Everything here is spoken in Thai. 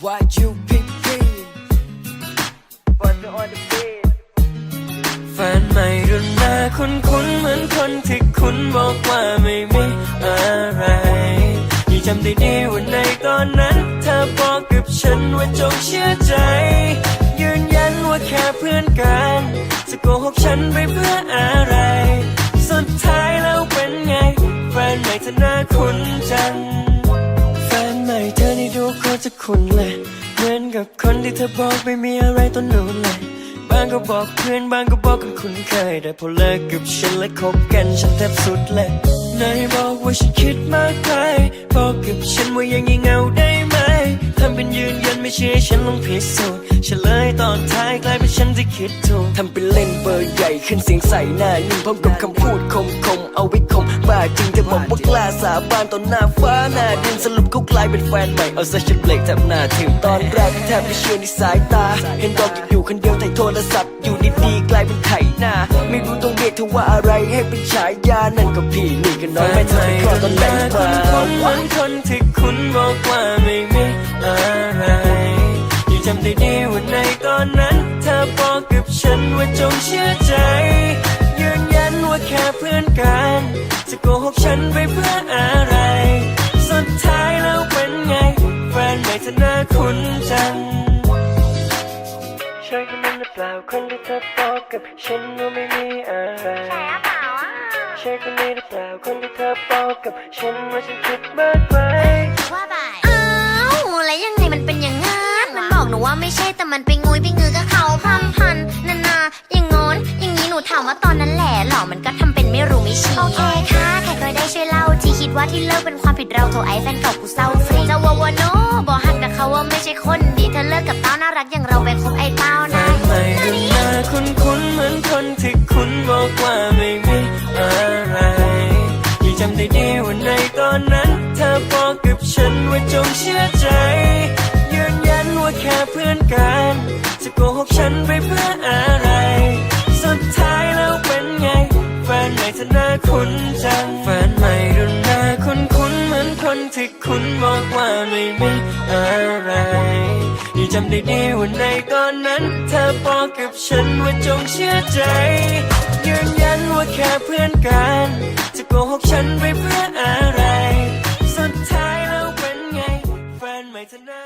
Why you pick me But you on the beat แฟนใหม่รุ่นหน้าคุ้นคุ้นๆเหมือนคนที่คุณบอกว่าไม่มีอะไรยังจำได้ดีว่าในตอนนั้น เธอบอกกับฉันว่าจงเชื่อใจ ยืนยันว่าแค่เพื่อนกันจะโกหกฉันไปเพื่ออะไร สุดท้ายแล้วเป็นไง แฟนใหม่เธอหน้าคุ้นจัง จะคุ้นเลย เหมือนกับคนที่เธอบอกไม่มีอะไรต้นนู้นเลย บางก็บอกเพื่อนบางก็บอกกันคุ้นเคย แต่พอเลิกกับฉันและคบกันฉันแทบสุดเลยนายบอกว่าฉันคิดมากไปบอกกับฉันว่ายังงี่เงาได้ไหมทำ ไม่เชื่อฉันลองพิสูจน์เฉลยตอนท้ายกลายเป็นฉันที่คิดถูกทำเป็นเล่นเบอร์ใหญ่ขึ้นเสียงใส่หน้านิ่งพร้อมกับคำพูดคมคมๆเอาไว้คมบ้าจริงจะบอกว่ากล้าสาบานต่อหน้าฟ้าหน้าดินสรุปเขากลายเป็นแฟนใหม่เอาซะฉันเบรกแทบหน้าถึงตอนแรกแทบไม่เชื่อในสายตา เห็นดอกอยู่คนเดียวถ่ายโทรศัพท์อยู่ดีๆกลายเป็นไข่หน้า ไม่รู้ต้องเรียกเธอว่าอะไรให้เป็นฉายานั่นก็พี่นี่ก็น้องไม่เธอไปคลอดตอนไหนมาคนเหมือนคนที่คุณบอกว่า ว่าในตอนนั้น เธอบอกกับฉันว่าจงเชื่อใจ ยืนยันว่าแค่เพื่อนกัน จะโกหกฉันไปเพื่ออะไร สุดท้ายแล้วเป็นไง แฟนใหม่เธอหน้าคุ้นจังใช่คนนั้นหรือเปล่าคนที่เธอบอกกับฉันว่าไม่มีอะไรใช่หรือเปล่าอะใช่คนนี้หรือเปล่าคนที่เธอบอกกับฉันว่าฉันคิดมากไปว่าไปอ้ แต่มันไปงุยไปงือกับเขาพร่ำพันนานาอย่างงอนอย่างนี้หนูถามว่าตอนนั้นแหละหรอมันก็ทำเป็นไม่รู้ไม่ชี้โอเคค่ะใครเคยได้ช่วยเล่าที่คิดว่าที่เลิกเป็นความผิดเราโทรไอ้แฟนเก่ากูเศร้าฟรีจะวาวโนบอกหักแต่เขาว่าไม่ใช่คนดีเธอเลิกกับเต้าน่ารักอย่างเราไปคบไอ้เต้านะนใหม่ดูหน้าคุ้นคุ้นเหมือนคนที่คุณบอกว่าไม่มีอะไรยังจำได้ดีว่าในตอนนั้น เธอบอกกับฉันว่าจงเชื่อใจ ที่คุณบอกว่าไม่มีอะไรยังจำได้ดีวันในตอนนั้น เธอบอกกับฉันว่าจงเชื่อใจยืนยันว่าแค่เพื่อนกัน จะโกหกฉันไปเพื่ออะไร สุดท้ายแล้วเป็นไง แฟนใหม่เธอหน้า